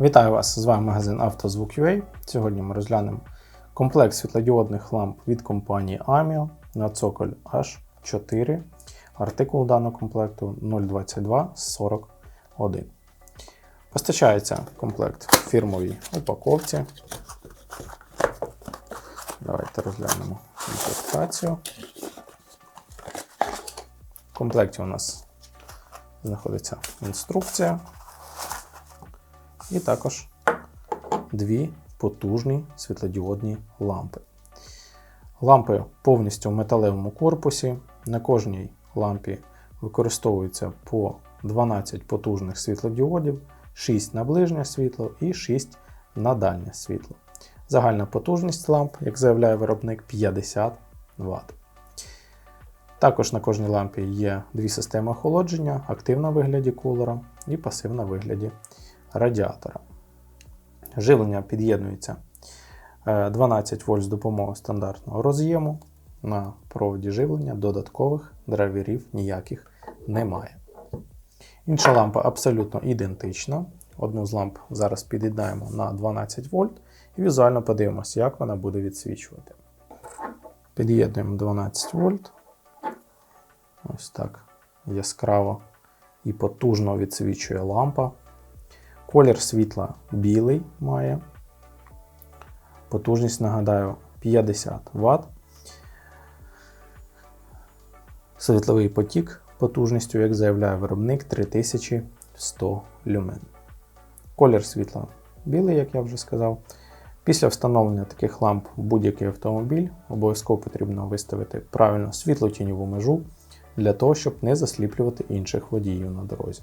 Вітаю вас! З вами магазин «Автозвук.UA». Сьогодні ми розглянемо комплект світлодіодних ламп від компанії AMIO на цоколь H4. Артикул даного комплекту 02241. Постачається комплект в фірмовій упаковці. Давайте розглянемо комплектацію. В комплекті у нас знаходиться інструкція. І також дві потужні світлодіодні лампи. Лампи повністю в металевому корпусі. На кожній лампі використовується по 12 потужних світлодіодів, 6 на ближнє світло і 6 на дальнє світло. Загальна потужність ламп, як заявляє виробник, 50 Вт. Також на кожній лампі є дві системи охолодження: активна вигляді кулера і пасивна в вигляді радіатора. Живлення під'єднується е, 12 вольт з допомогою стандартного роз'єму. На проводі живлення додаткових драйверів ніяких немає. Інша лампа абсолютно ідентична. Одну з ламп зараз під'єднаємо на 12 вольт і візуально подивимося, як вона буде відсвічувати. Під'єднуємо 12 вольт. Ось так яскраво і потужно відсвічує лампа. Колір світла білий має. Потужність, нагадаю, 50 Вт. Світловий потік потужністю, як заявляє виробник, 3100 люмен. Колір світла білий, як я вже сказав. Після встановлення таких ламп в будь-який автомобіль обов'язково потрібно виставити правильно світло-тіньову межу для того, щоб не засліплювати інших водіїв на дорозі.